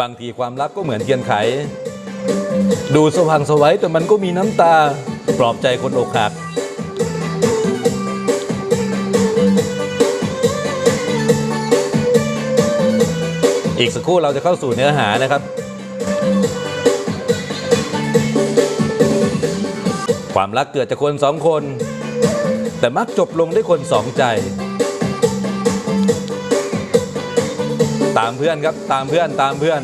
บางทีความรักก็เหมือนเทียนไข ดูสว่างสวัยแต่มันก็มีน้ำตาปลอบใจคนอกหักอีกสักครู่เราจะเข้าสู่เนื้อหานะครับ ความรักเกิดจากคนสองคน แต่มักจบลงด้วยคนสองใจ ตามเพื่อนครับตามเพื่อนตามเพื่อน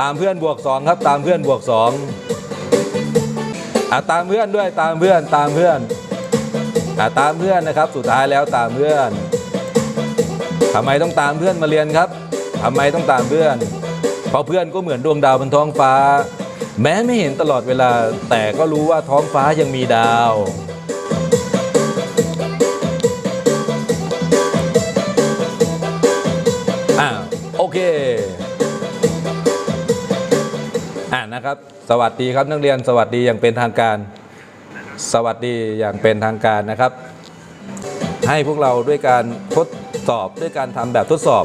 ตามเพื่อนบวกสองครับ ตามเพื่อนบวกสองอะตามเพื่อนด้วยตามเพื่อนตามเพื่อนอะตามเพื่อนนะครับ สุดท้ายแล้วตามเพื่อนทำไมต้องตามเพื่อนมาเรียนครับทำไมต้องตามเพื่อน เพราะเพื่อนก็เหมือนดวงดาวบนท้องฟ้า แม้ไม่เห็นตลอดเวลา แต่ก็รู้ว่าท้องฟ้ายังมีดาว อ่าโอเคอ่านะครับ สวัสดีครับนักเรียนสวัสดีอย่างเป็นทางการ สวัสดีอย่างเป็นทางการนะครับ ให้พวกเราด้วยการทดสอบด้วยการทำแบบทดสอบ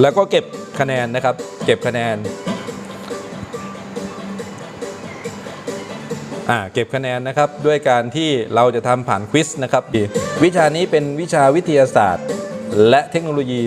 แล้วก็เก็บคะแนนนะครับ เก็บคะแนนอ่าเก็บคะแนนนะครับด้วยการที่เราจะทำผ่านควิสนะครับวิชานี้เป็นวิชาวิทยาศาสตร์ และเทคโนโลยี